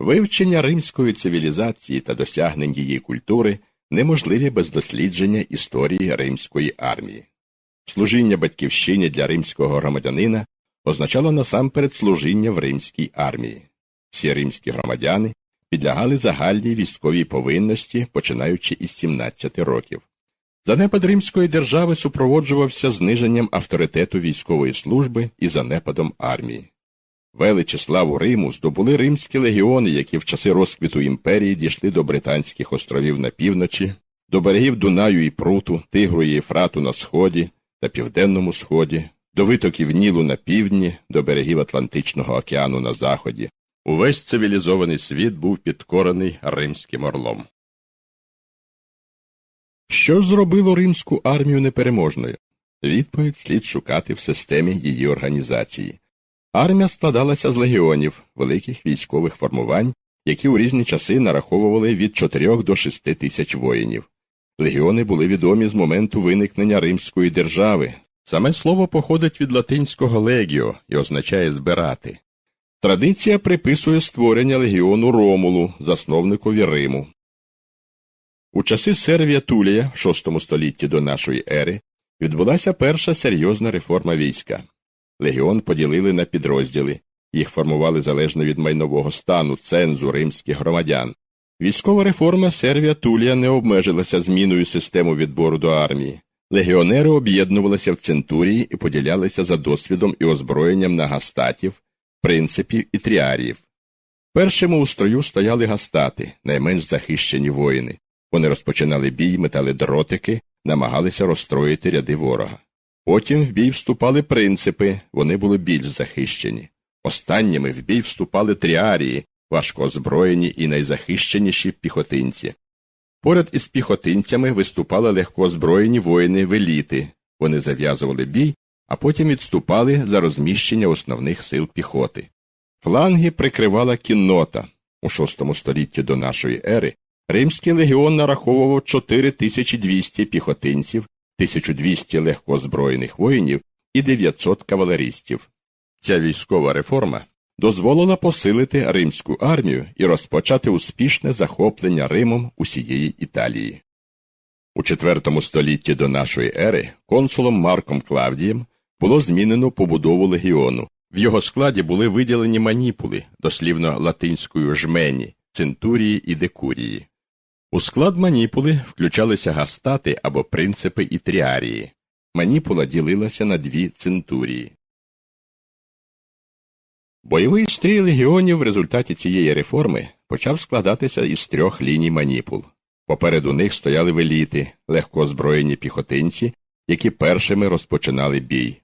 Вивчення римської цивілізації та досягнень її культури неможливі без дослідження історії римської армії. Служіння батьківщині для римського громадянина означало насамперед служіння в римській армії. Всі римські громадяни підлягали загальній військовій повинності, починаючи із 17 років. Занепад римської держави супроводжувався зниженням авторитету військової служби і занепадом армії. Величі славу Риму здобули римські легіони, які в часи розквіту імперії дійшли до Британських островів на півночі, до берегів Дунаю і Пруту, Тигру і Єфрату на сході та південному сході, до витоків Нілу на півдні, до берегів Атлантичного океану на заході. Увесь цивілізований світ був підкорений римським орлом. Що зробило римську армію непереможною? Відповідь слід шукати в системі її організації. Армія складалася з легіонів, великих військових формувань, які у різні часи нараховували від 4 до 6 тисяч воїнів. Легіони були відомі з моменту виникнення Римської держави. Саме слово походить від латинського легіо і означає збирати. Традиція приписує створення легіону Ромулу, засновникові Риму. У часи Сервія Тулія, в VI столітті до нашої ери, відбулася перша серйозна реформа війська. Легіон поділили на підрозділи, їх формували залежно від майнового стану, цензу римських громадян. Військова реформа Сервія Тулія не обмежилася зміною системи відбору до армії. Легіонери об'єднувалися в центурії і поділялися за досвідом і озброєнням на гастатів, принципів і тріаріїв. Першими у строю стояли гастати, найменш захищені воїни. Вони розпочинали бій, метали дротики, намагалися розстроїти ряди ворога. Потім в бій вступали принципи, вони були більш захищені. Останніми в бій вступали тріарії, важко озброєні і найзахищеніші піхотинці. Поряд із піхотинцями виступали легко озброєні воїни веліти. Вони зав'язували бій, а потім відступали за розміщення основних сил піхоти. Фланги прикривала кіннота. У VI столітті до нашої ери Римський легіон нараховував 4200 піхотинців, 1200 легкозброєних воїнів і 900 кавалерістів. Ця військова реформа дозволила посилити римську армію і розпочати успішне захоплення Римом усієї Італії. У IV столітті до нашої ери консулом Марком Клавдієм було змінено побудову легіону. В його складі були виділені маніпули, дослівно латинською жмені, центурії і декурії. У склад маніпули включалися гастати або принципи і тріарії. Маніпула ділилася на дві центурії. Бойовий стрій легіонів в результаті цієї реформи почав складатися із трьох ліній маніпул. Попереду них стояли веліти, легко озброєні піхотинці, які першими розпочинали бій.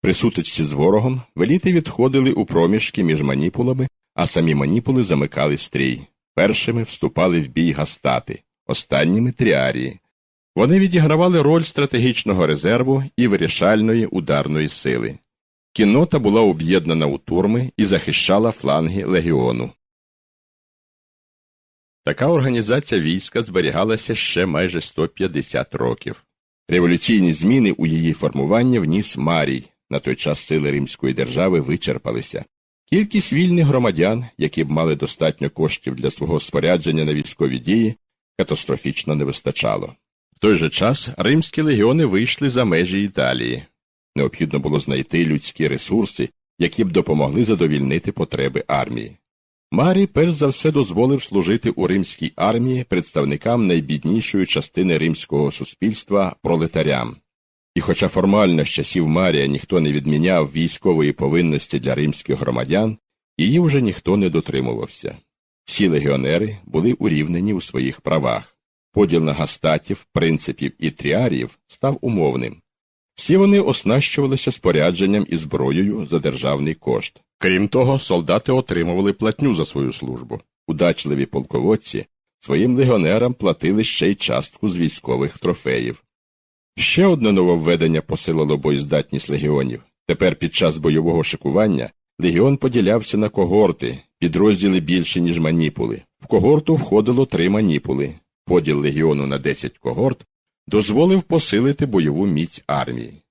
При сутичці з ворогом веліти відходили у проміжки між маніпулами, а самі маніпули замикали стрій. Першими вступали в бій гастати, останніми тріарії. Вони відігравали роль стратегічного резерву і вирішальної ударної сили. Кіннота була об'єднана у турми і захищала фланги легіону. Така організація війська зберігалася ще майже 150 років. Революційні зміни у її формуванні вніс Марій. На той час сили Римської держави вичерпалися. Кількість вільних громадян, які б мали достатньо коштів для свого спорядження на військові дії, катастрофічно не вистачало. В той же час римські легіони вийшли за межі Італії. Необхідно було знайти людські ресурси, які б допомогли задовільнити потреби армії. Марій перш за все дозволив служити у римській армії представникам найбіднішої частини римського суспільства пролетарям. І хоча формально з часів Марія ніхто не відміняв військової повинності для римських громадян, її вже ніхто не дотримувався. Всі легіонери були урівнені у своїх правах. Поділ на гастатів, принципів і тріарів став умовним. Всі вони оснащувалися спорядженням і зброєю за державний кошт. Крім того, солдати отримували платню за свою службу. Удачливі полководці своїм легіонерам платили ще й частку з військових трофеїв. Ще одне нововведення посилило боєздатність легіонів. Тепер під час бойового шикування легіон поділявся на когорти, підрозділи більше, ніж маніпули. В когорту входило три маніпули. Поділ легіону на 10 когорт дозволив посилити бойову міць армії.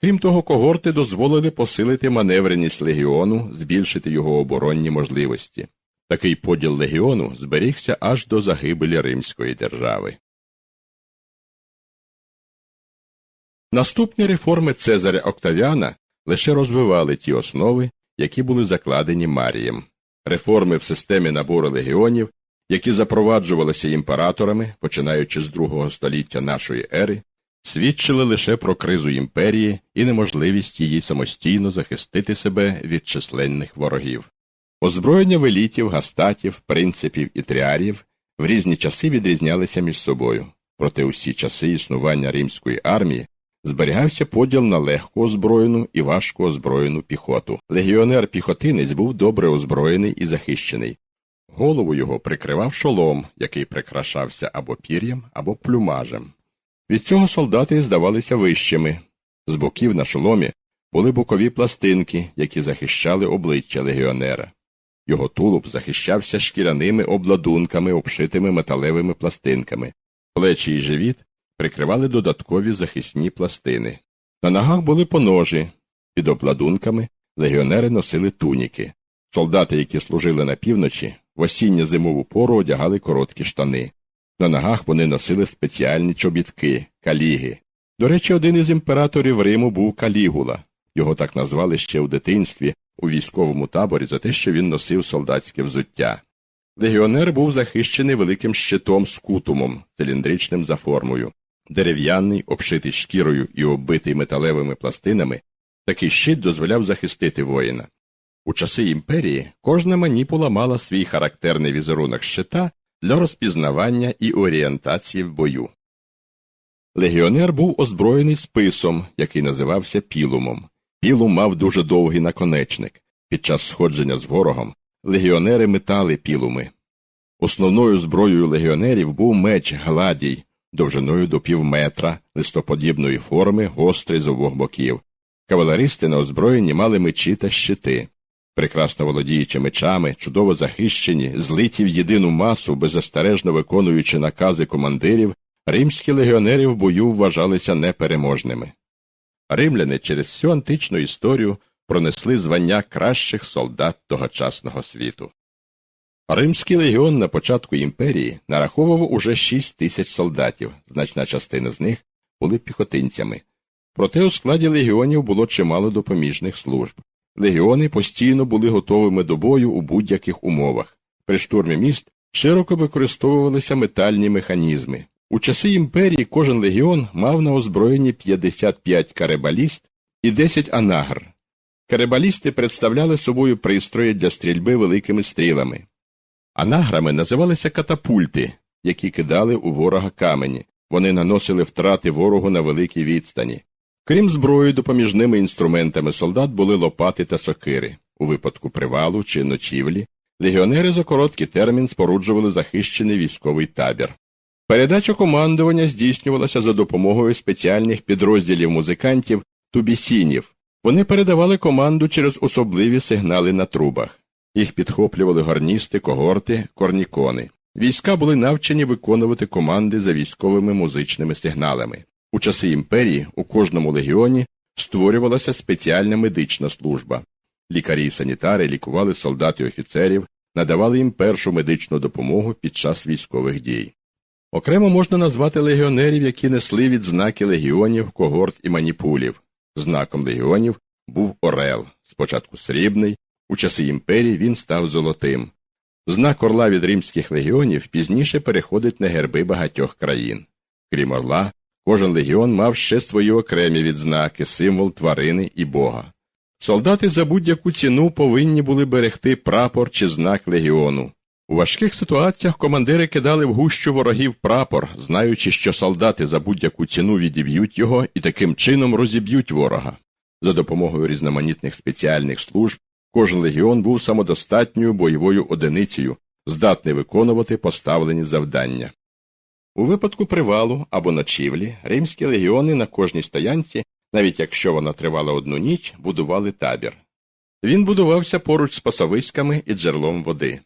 Крім того, когорти дозволили посилити маневреність легіону, збільшити його оборонні можливості. Такий поділ легіону зберігся аж до загибелі Римської держави. Наступні реформи Цезаря Октавіана лише розвивали ті основи, які були закладені Марієм. Реформи в системі набору легіонів, які запроваджувалися імператорами, починаючи з другого століття нашої ери, свідчили лише про кризу імперії і неможливість її самостійно захистити себе від численних ворогів. Озброєння велітів, гастатів, принципів і тріарів в різні часи відрізнялися між собою, проте усі часи існування римської армії зберігався поділ на легко озброєну і важко озброєну піхоту. Легіонер-піхотинець був добре озброєний і захищений. Голову його прикривав шолом, який прикрашався або пір'ям, або плюмажем. Від цього солдати здавалися вищими. З боків на шоломі були бокові пластинки, які захищали обличчя легіонера. Його тулуб захищався шкіряними обладунками, обшитими металевими пластинками, плечі і живіт прикривали додаткові захисні пластини. На ногах були поножі, під обладунками легіонери носили туніки. Солдати, які служили на півночі, в осінньо зимову пору одягали короткі штани. На ногах вони носили спеціальні чобітки, каліги. До речі, один із імператорів Риму був калігула. Його так назвали ще у дитинстві у військовому таборі за те, що він носив солдатське взуття. Легіонер був захищений великим щитом з кутумом, циліндричним за формою. Дерев'яний, обшитий шкірою і оббитий металевими пластинами, такий щит дозволяв захистити воїна. У часи імперії кожна маніпула мала свій характерний візерунок щита для розпізнавання і орієнтації в бою. Легіонер був озброєний списом, який називався пілумом. Пілум мав дуже довгий наконечник. Під час сходження з ворогом легіонери метали пілуми. Основною зброєю легіонерів був меч гладій, довжиною до півметра, листоподібної форми, гострий з обох боків. Кавалеристи на озброєнні мали мечі та щити. Прекрасно володіючи мечами, чудово захищені, злиті в єдину масу, беззастережно виконуючи накази командирів, римські легіонери в бою вважалися непереможними. Римляни через всю античну історію пронесли звання кращих солдат тогочасного світу. Римський легіон на початку імперії нараховував уже 6 тисяч солдатів, значна частина з них були піхотинцями. Проте у складі легіонів було чимало допоміжних служб. Легіони постійно були готовими до бою у будь-яких умовах. При штурмі міст широко використовувалися метальні механізми. У часи імперії кожен легіон мав на озброєнні 55 каребаліст і 10 анагр. Каребалісти представляли собою пристрої для стрільби великими стрілами. Анаграми називалися катапульти, які кидали у ворога камені. Вони наносили втрати ворогу на великій відстані. Крім зброї, допоміжними інструментами солдат були лопати та сокири. У випадку привалу чи ночівлі легіонери за короткий термін споруджували захищений військовий табір. Передача командування здійснювалася за допомогою спеціальних підрозділів музикантів тубісінів. Вони передавали команду через особливі сигнали на трубах. Їх підхоплювали гарністи, когорти, корнікони. Війська були навчені виконувати команди за військовими музичними сигналами. У часи імперії у кожному легіоні створювалася спеціальна медична служба. Лікарі і санітари лікували солдат і офіцерів, надавали їм першу медичну допомогу під час військових дій. Окремо можна назвати легіонерів, які несли відзнаки легіонів, когорт і маніпулів. Знаком легіонів був Орел, спочатку срібний, у часи імперії він став золотим. Знак орла від римських легіонів пізніше переходить на герби багатьох країн. Крім орла, кожен легіон мав ще свої окремі відзнаки, символ тварини і бога. Солдати за будь-яку ціну повинні були берегти прапор чи знак легіону. У важких ситуаціях командири кидали в гущу ворогів прапор, знаючи, що солдати за будь-яку ціну відіб'ють його і таким чином розіб'ють ворога. За допомогою різноманітних спеціальних служб кожен легіон був самодостатньою бойовою одиницею, здатний виконувати поставлені завдання. У випадку привалу або ночівлі римські легіони на кожній стоянці, навіть якщо вона тривала одну ніч, будували табір. Він будувався поруч з пасовиськами і джерелом води.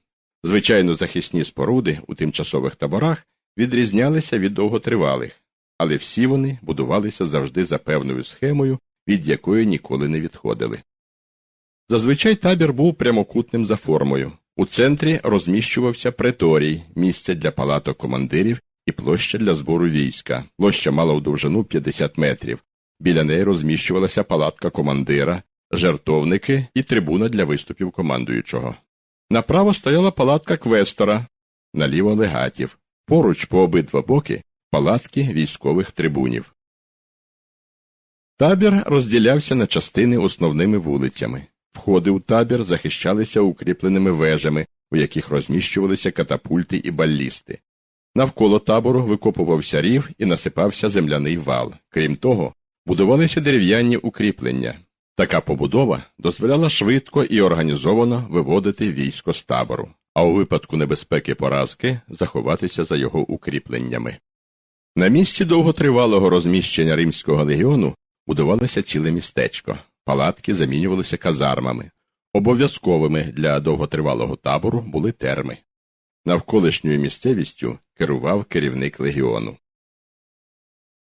Звичайно, захисні споруди у тимчасових таборах відрізнялися від довготривалих, але всі вони будувалися завжди за певною схемою, від якої ніколи не відходили. Зазвичай табір був прямокутним за формою. У центрі розміщувався преторій, місце для палаток командирів і площа для збору війська. Площа мала у довжину 50 метрів. Біля неї розміщувалася палатка командира, жертовники і трибуна для виступів командуючого. Направо стояла палатка квестора, наліво легатів. Поруч по обидва боки палатки військових трибунів. Табір розділявся на частини основними вулицями. Входи у табір захищалися укріпленими вежами, у яких розміщувалися катапульти і баллісти. Навколо табору викопувався рів і насипався земляний вал. Крім того, будувалися дерев'яні укріплення. Така побудова дозволяла швидко і організовано виводити військо з табору, а у випадку небезпеки поразки заховатися за його укріпленнями. На місці довготривалого розміщення римського легіону будувалося ціле містечко, палатки замінювалися казармами. Обов'язковими для довготривалого табору були терми. Навколишньою місцевістю керував керівник легіону.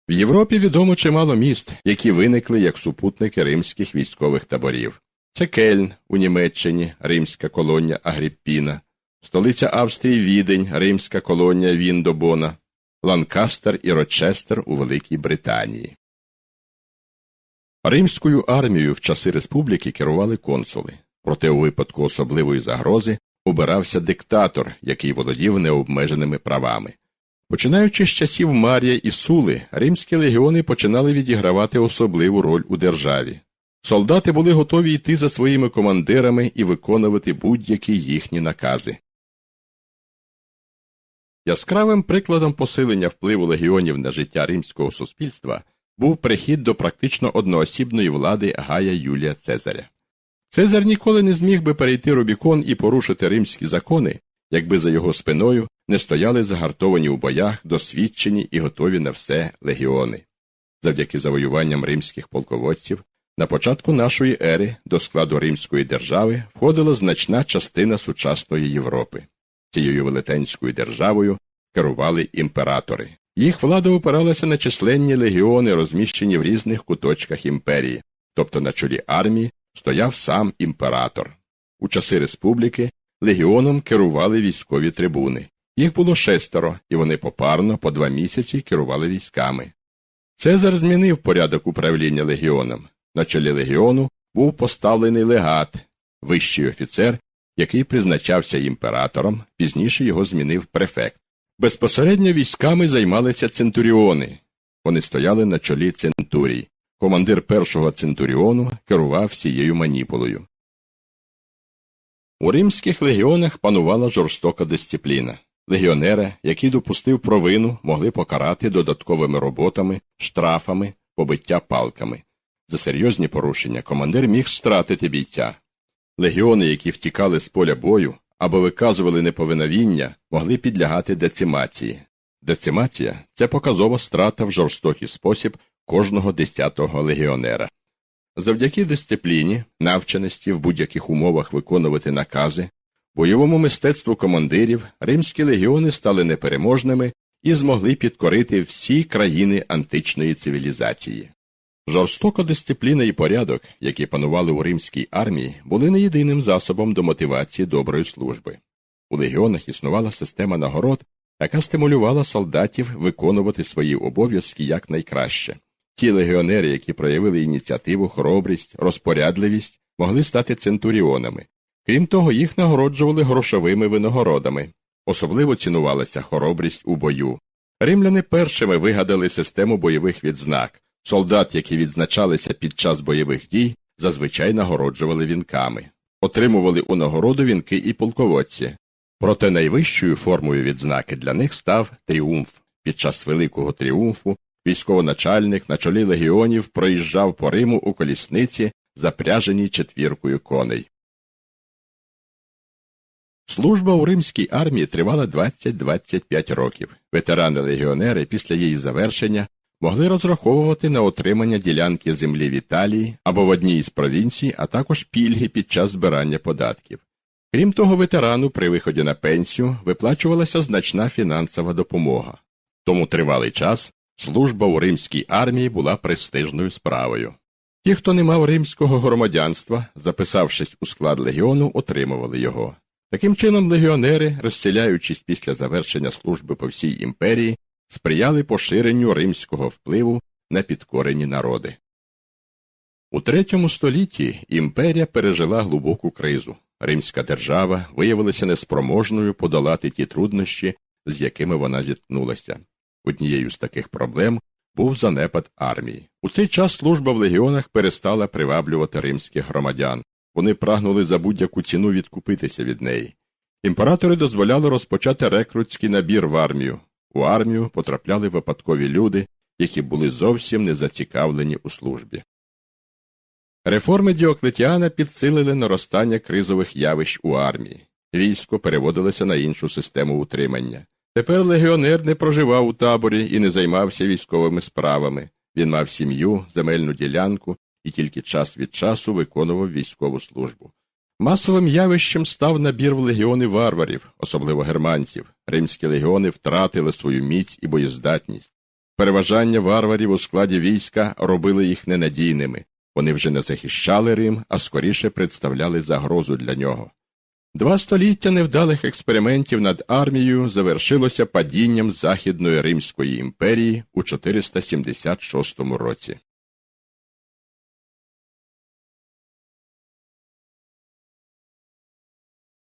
В Європі відомо чимало міст, які виникли як супутники римських військових таборів. Це Кельн у Німеччині, римська колонія Агріппіна, столиця Австрії Відень, римська колонія Віндобона, Ланкастер і Рочестер у Великій Британії. Римською армією в часи республіки керували консули, проте у випадку особливої загрози обирався диктатор, який володів необмеженими правами. Починаючи з часів Марія і Сули, римські легіони починали відігравати особливу роль у державі. Солдати були готові йти за своїми командирами і виконувати будь-які їхні накази. Яскравим прикладом посилення впливу легіонів на життя римського суспільства був прихід до практично одноосібної влади Гая Юлія Цезаря. Цезар ніколи не зміг би перейти Рубікон і порушити римські закони, якби за його спиною не стояли загартовані у боях, досвідчені і готові на все легіони. Завдяки завоюванням римських полководців на початку нашої ери до складу Римської держави входила значна частина сучасної Європи. Цією велетенською державою керували імператори. Їх влада опиралася на численні легіони, розміщені в різних куточках імперії, тобто на чолі армії стояв сам імператор. У часи республіки легіоном керували військові трибуни. Їх було шестеро, і вони попарно по два місяці керували військами. Цезар змінив порядок управління легіоном. На чолі легіону був поставлений легат, вищий офіцер, який призначався імператором, пізніше його змінив префект. Безпосередньо військами займалися центуріони. Вони стояли на чолі центурій. Командир першого центуріону керував всією маніпулою. У римських легіонах панувала жорстока дисципліна. Легіонера, який допустив провину, могли покарати додатковими роботами, штрафами, побиття палками. За серйозні порушення командир міг стратити бійця. Легіони, які втікали з поля бою або виказували неповиновіння, могли підлягати децимації. Децимація це показова страта в жорстокий спосіб кожного десятого легіонера. Завдяки дисципліні, навченості в будь-яких умовах виконувати накази, бойовому мистецтву командирів римські легіони стали непереможними і змогли підкорити всі країни античної цивілізації. Жорстока дисципліна і порядок, які панували у римській армії, були не єдиним засобом до мотивації доброї служби. У легіонах існувала система нагород, яка стимулювала солдатів виконувати свої обов'язки якнайкраще. Ті легіонери, які проявили ініціативу, хоробрість, розпорядливість, могли стати центуріонами. Крім того, їх нагороджували грошовими винагородами. Особливо цінувалася хоробрість у бою. Римляни першими вигадали систему бойових відзнак. Солдат, які відзначалися під час бойових дій, зазвичай нагороджували вінками. Отримували у нагороду вінки і полководці. Проте найвищою формою відзнаки для них став тріумф. Під час Великого тріумфу військовоначальник на чолі легіонів проїжджав по Риму у колісниці, запряженій четвіркою коней. Служба у римській армії тривала 20-25 років. Ветерани-легіонери після її завершення могли розраховувати на отримання ділянки землі в Італії або в одній із провінцій, а також пільги під час збирання податків. Крім того, ветерану при виході на пенсію виплачувалася значна фінансова допомога. Тому тривалий час служба у римській армії була престижною справою. Ті, хто не мав римського громадянства, записавшись у склад легіону, отримували його. Таким чином, легіонери, розселяючись після завершення служби по всій імперії, сприяли поширенню римського впливу на підкорені народи. У третьому столітті імперія пережила глибоку кризу. Римська держава виявилася неспроможною подолати ті труднощі, з якими вона зіткнулася. Однією з таких проблем був занепад армії. У цей час служба в легіонах перестала приваблювати римських громадян. Вони прагнули за будь-яку ціну відкупитися від неї. Імператори дозволяли розпочати рекрутський набір в армію. У армію потрапляли випадкові люди, які були зовсім не зацікавлені у службі. Реформи Діоклетіана підсилили наростання кризових явищ у армії. Військо переводилося на іншу систему утримання. Тепер легіонер не проживав у таборі і не займався військовими справами. Він мав сім'ю, земельну ділянку і тільки час від часу виконував військову службу. Масовим явищем став набір в легіони варварів, особливо германців. Римські легіони втратили свою міць і боєздатність. Переважання варварів у складі війська робили їх ненадійними. Вони вже не захищали Рим, а скоріше представляли загрозу для нього. Два століття невдалих експериментів над армією завершилося падінням Західної Римської імперії у 476 році.